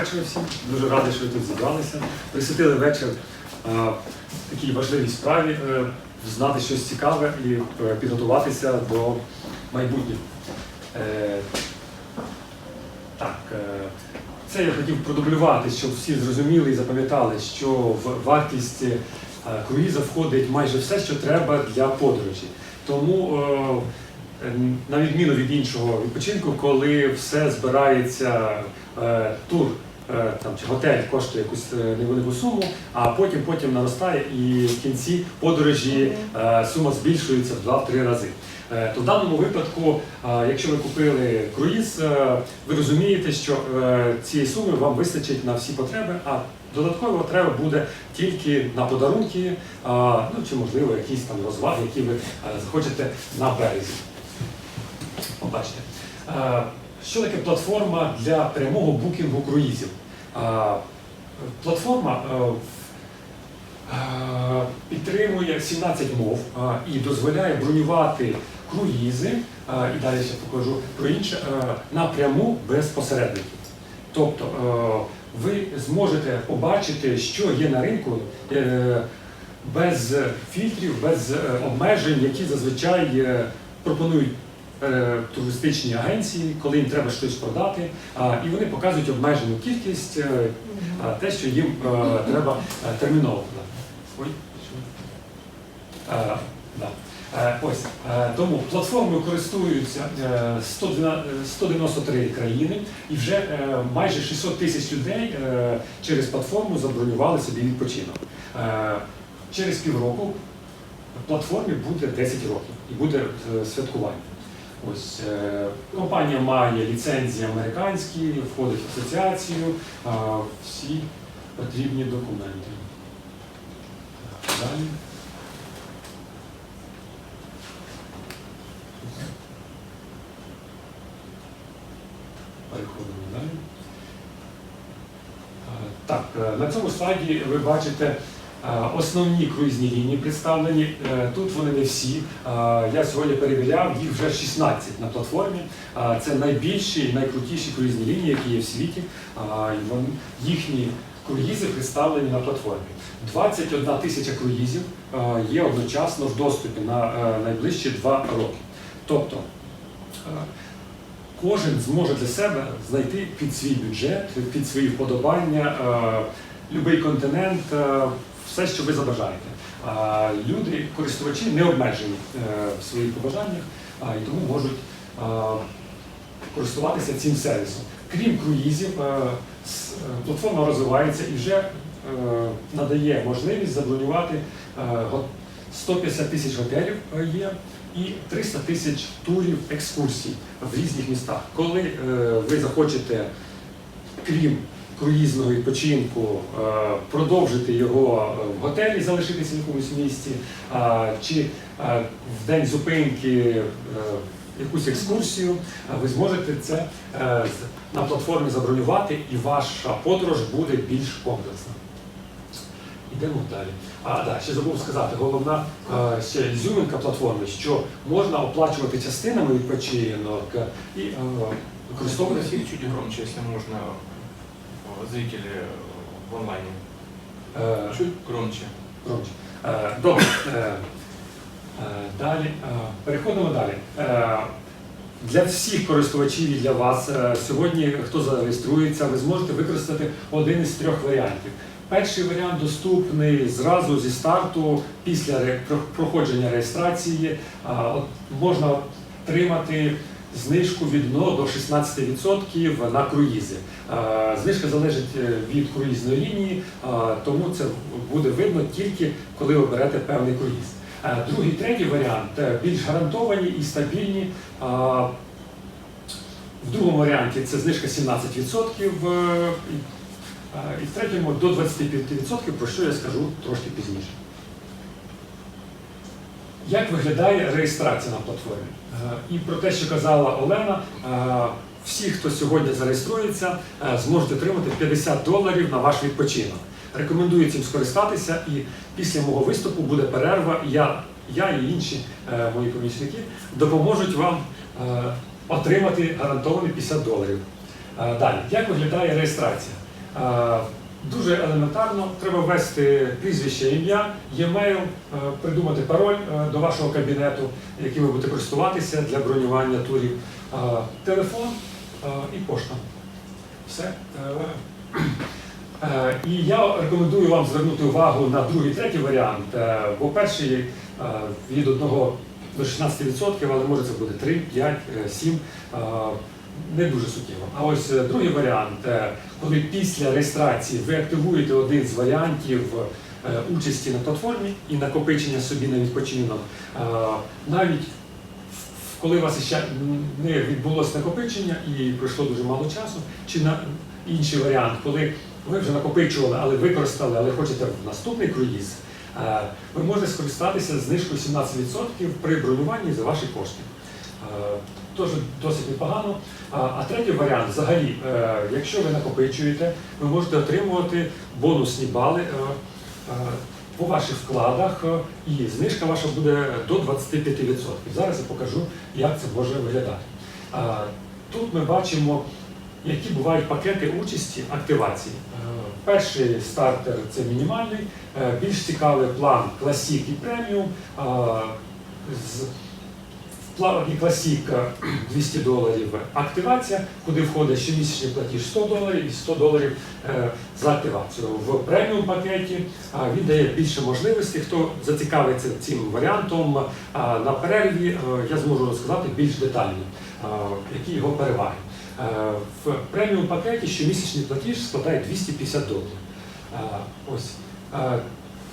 вечора всім. Дуже радий, що ви тут зібралися. Присвятили вечір е, такій важливій справі, е, знати щось цікаве і е, підготуватися до майбутнього. Е, так, е, це я хотів продублювати, щоб всі зрозуміли і запам'ятали, що в вартість е, круїза входить майже все, що треба для подорожі. Тому, е, на відміну від іншого відпочинку, коли все збирається, е, тур там, чи готель коштує якусь е, невелику суму, а потім потім наростає і в кінці подорожі е, сума збільшується в 2-3 рази. Е, То в даному випадку, е, якщо ви купили круїз, е, ви розумієте, що е, цієї суми вам вистачить на всі потреби, а додатково треба буде тільки на подарунки, е, ну чи можливо якісь там розваги, які ви е, захочете на березі. Побачите. Що таке платформа для прямого букінгу круїзів? Платформа е, е, підтримує 17 мов і дозволяє бронювати круїзи, і далі ще покажу про інше, е, напряму без посередників. Тобто ви зможете побачити, що є на ринку без фільтрів, без обмежень, які зазвичай пропонують туристичні агенції, коли їм треба щось продати, і вони показують обмежену кількість, е, те, що їм е, треба е, терміново продати. Ой? Е, да. Е, Ось е, тому платформою користуються е, 112 193 країни, і вже е, майже 600 тисяч людей е, через платформу забронювали собі відпочинок. Е, Через півроку платформі буде 10 років і буде е, святкування. Ось е, компанія має ліцензії американські, входить в асоціацію, всі потрібні документи. Далі. Переходимо далі. Е, Так, е, на цьому слайді ви бачите основні круїзні лінії представлені. Е, Тут вони не всі. Е, Я сьогодні перевіряв, їх вже 16 на платформі. Е, Це найбільші найкрутіші круїзні лінії, які є в світі. Е, Їхні круїзи представлені на платформі. 21 тисяча круїзів е, є одночасно в доступі на е, найближчі два роки. Тобто е, кожен зможе для себе знайти під свій бюджет, під свої вподобання, любий континент, е, все, що ви забажаєте. Люди, користувачі не обмежені е, в своїх побажаннях і тому можуть користуватися цим сервісом. Крім круїзів, е, платформа розвивається і вже надає можливість забронювати го- 150 тисяч готелів є і 300 тисяч турів екскурсій в різних містах. Коли ви захочете, крім круїзного відпочинку, е, продовжити його е, в готелі, залишитися в якомусь місті, а, чи е, в день зупинки якусь екскурсію, ви зможете це на платформі забронювати, і ваша подорож буде більш комплексна. Йдемо далі. А да, ще забув сказати, головна ще ізюминка платформи, що можна оплачувати частинами відпочинок і використовувати чуть громче, можно, э, зрители в онлайне. Чуть громче. Громче. Е, Добре. Е, е, Далі. Переходимо далі. Для всіх користувачів і для вас сьогодні, хто зареєструється, ви зможете використати один із трьох варіантів. Перший варіант доступний зразу зі старту після проходження реєстрації. Можна отримати знижку від 1 до 16% на круїзи. Е, Знижка залежить е, від круїзної лінії, е, тому це буде видно тільки коли ви берете певний круїз. Другий, третій варіант більш гарантовані і стабільні. В другому варіанті це знижка 17%, е, і е, і в третьому до 25%, про що я скажу трошки пізніше. Як виглядає реєстрація на платформі? Е, І про те, що казала Олена, е, всі, хто сьогодні зареєструється, е, зможуть отримати 50 доларів на ваш відпочинок. Рекомендую цим скористатися, і після мого виступу буде перерва. Я, я і інші мої помічники допоможуть вам отримати гарантовані 50 доларів. Далі, як виглядає реєстрація? Дуже елементарно, треба ввести прізвище, ім'я, e-mail, е, придумати пароль е, до вашого кабінету, яким ви будете користуватися для бронювання турів, е, телефон і пошта. Все. І я рекомендую вам звернути увагу на другий, третій варіант, бо перший від 1 до 16%, але може це буде 3, 5, е, 7. Не дуже суттєво. А ось е, другий варіант, е, коли після реєстрації ви активуєте один з варіантів е, участі на платформі і накопичення собі на відпочинок, навіть коли у вас ще не відбулося накопичення і пройшло дуже мало часу, чи на інший варіант, коли ви вже накопичували, але використали, але хочете в наступний круїз, ви можете скористатися знижкою 17% при бронюванні за ваші кошти. Тож досить непогано. А, а третій варіант, взагалі, е, якщо ви накопичуєте, ви можете отримувати бонусні бали е, е, по ваших вкладах, е, і знижка ваша буде до 25%. Зараз я покажу, як це може виглядати. Тут ми бачимо, які бувають пакети участі активації. Е, Перший стартер це мінімальний, е, більш цікавий план Classic і преміум. В е, 200 доларів активація, куди входить щомісячний платіж 100 доларів і 100 доларів е, за активацію. В преміум пакеті він дає більше можливостей. Хто зацікавиться цим варіантом на перерві, е, я зможу розказати більш детально, які його переваги. Е, В преміум пакеті щомісячний платіж складає 250 доларів. Ось.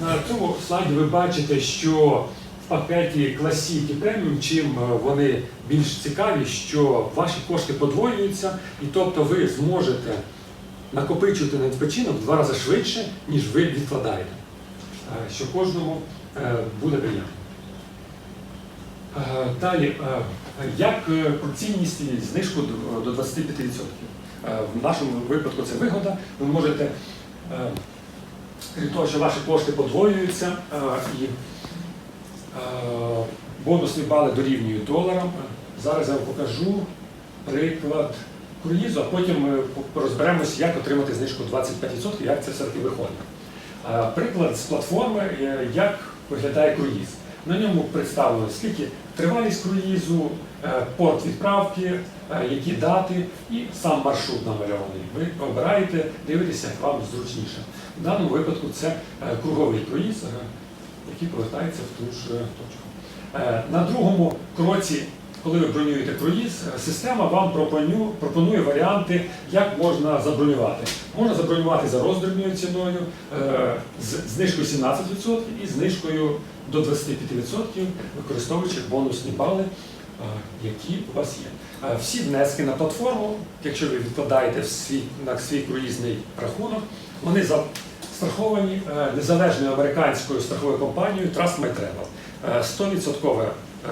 На цьому слайді ви бачите, що пакеті Classic і Premium, чим е, вони більш цікаві, що ваші кошти подвоюються, і тобто ви зможете накопичувати на відпочинок в два рази швидше, ніж ви відкладаєте, Е, що кожному е, буде приємно. Далі, як про цінність знижку до- до 25%? Е, В нашому випадку це вигода. Ви можете, крім того, що ваші кошти подвоюються і бонусні бали дорівнюють доларам. Зараз я вам покажу приклад круїзу, а потім ми розберемося, як отримати знижку 25%, як це все-таки виходить. Е, Приклад з платформи, е, як виглядає круїз. На ньому представлено скільки тривалість круїзу, е, порт відправки, е, які дати і сам маршрут намальований. Ви обираєте, дивитеся, як вам зручніше. В даному випадку це е, круговий круїз, який повертається в ту ж е, точку. Е, На другому кроці, коли ви бронюєте круїз, е, система вам пропонує варіанти, як можна забронювати. Можна забронювати за роздрібною ціною з знижкою 17% і знижкою до 25%, використовуючи бонусні бали, які у вас є. Всі внески на платформу, якщо ви відкладаєте свій, на свій круїзний рахунок, вони застраховані е, незалежною американською страховою компанією Trust My Travel. Е, 100%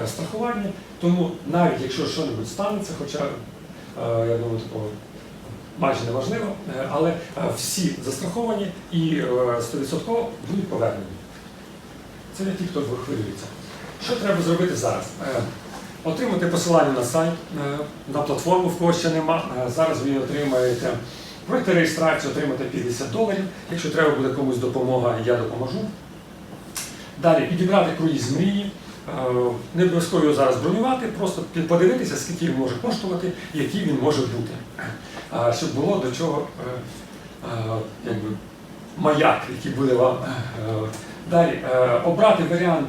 е, страхування, тому навіть якщо щось станеться, хоча е, я думаю, такого майже неважливо, е, але е, всі застраховані і е, 100% будуть повернені. Це не ті, хто хвилюється. Що треба зробити зараз? Е, Отримати посилання на сайт, е, на платформу, в кого ще нема. Е, Зараз ви отримаєте. Пройти реєстрацію, отримати 50 доларів. Якщо треба буде комусь допомога, я допоможу. Далі підібрати круїз мрії. Е, Не обов'язково його зараз бронювати, просто подивитися, скільки він може коштувати який він може бути. Е, Щоб було до чого е, якби, маяк, який буде вам. Далі обрати варіант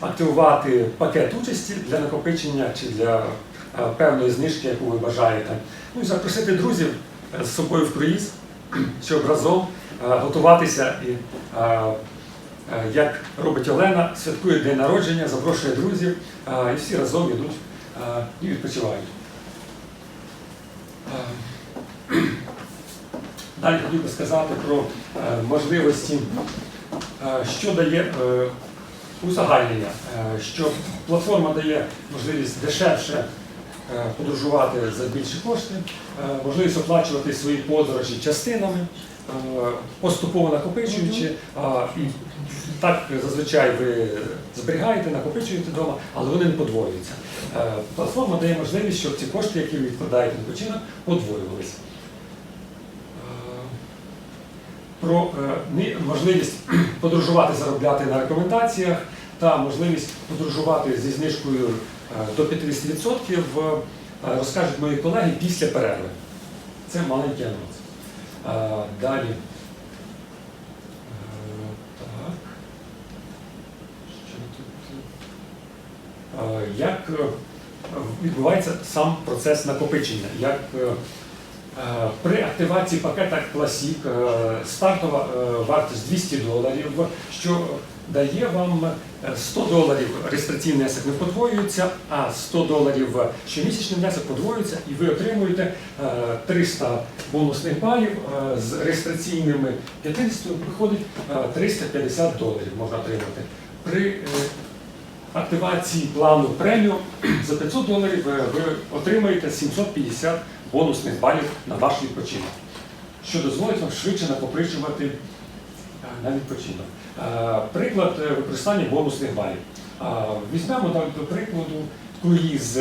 активувати пакет участі для накопичення чи для певної знижки, яку ви бажаєте. Ну і запросити друзів з собою в круїз, щоб разом е, готуватися і. е, Е, Як робить Олена, святкує день народження, запрошує друзів і всі разом йдуть і відпочивають. Далі хотів би сказати про можливості, що дає узагальнення, що платформа дає можливість дешевше подорожувати за більші кошти, е, можливість оплачувати свої подорожі частинами, е, поступово накопичуючи. І так зазвичай ви зберігаєте, накопичуєте вдома, але вони не подвоюються. Е, Платформа дає можливість, щоб ці кошти, які ви відкладаєте на відпочинок, подвоювалися. Е, про е, можливість подорожувати, заробляти на рекомендаціях та можливість подорожувати зі знижкою е, до 50% е, розкажуть мої колеги після перерви. Це маленький анонс. Е, Далі. Е, Так. Що тут? Е, Як е, відбувається сам процес накопичення? Як е, е, при активації пакета Classic е, стартова е, вартість 200 доларів, що дає вам е, 100 доларів реєстраційний внесок не подвоюється, а 100 доларів щомісячний внесок подвоюється, і ви отримуєте е, 300 бонусних балів е, з реєстраційними 50 виходить е, 350 доларів можна отримати. При е, активації плану преміум за 500 доларів е, ви отримаєте 750 бонусних балів на ваш відпочинок, що дозволить вам швидше накопичувати е, на відпочинок. Е, Приклад е, використання бонусних балів. Е, Візьмемо до прикладу круїз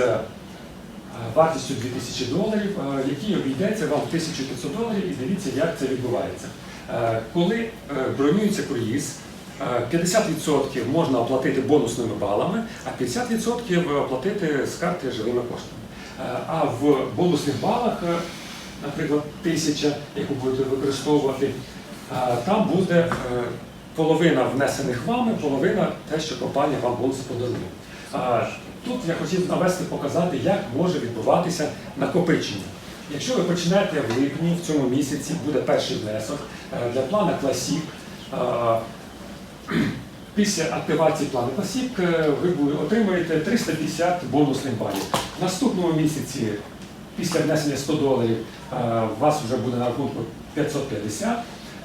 вартістю 2000 доларів, який обійдеться вам 1500 доларів, і дивіться, як це відбувається. Коли бронюється круїз, е, 50% можна оплатити бонусними балами, а 50% оплатити з карти живими коштами. А в бонусних балах, наприклад, 1000, яку будете використовувати, там буде половина внесених вами, половина те, що компанія вам бонуси подарує. Тут я хотів навести, показати, як може відбуватися накопичення. Якщо ви почнете в липні в цьому місяці, буде перший внесок е, для плана е, Після активації плану Classic е, ви отримаєте 350 бонусних балів. В наступному місяці, після внесення 100 доларів, е, у вас вже буде на рахунку 550.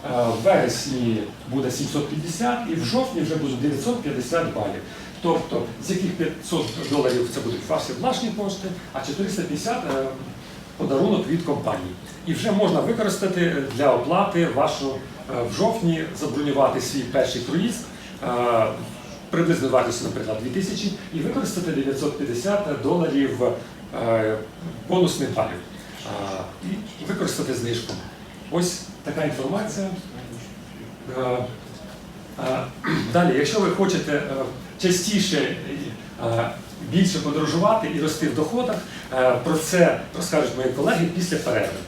Е, В вересні буде 750 і в жовтні вже буде 950 балів. Тобто, з яких 500 доларів це будуть ваші власні кошти, а 450 е, подарунок від компанії. І вже можна використати для оплати вашу е, в жовтні, забронювати свій перший круїз, приблизно вартістю, наприклад, 2000, і використати 950 доларів бонусних балів. Використати знижку. Ось така інформація. Е, е, Далі, якщо ви хочете е, частіше більше подорожувати і рости в доходах, про це розкажуть мої колеги після перерви.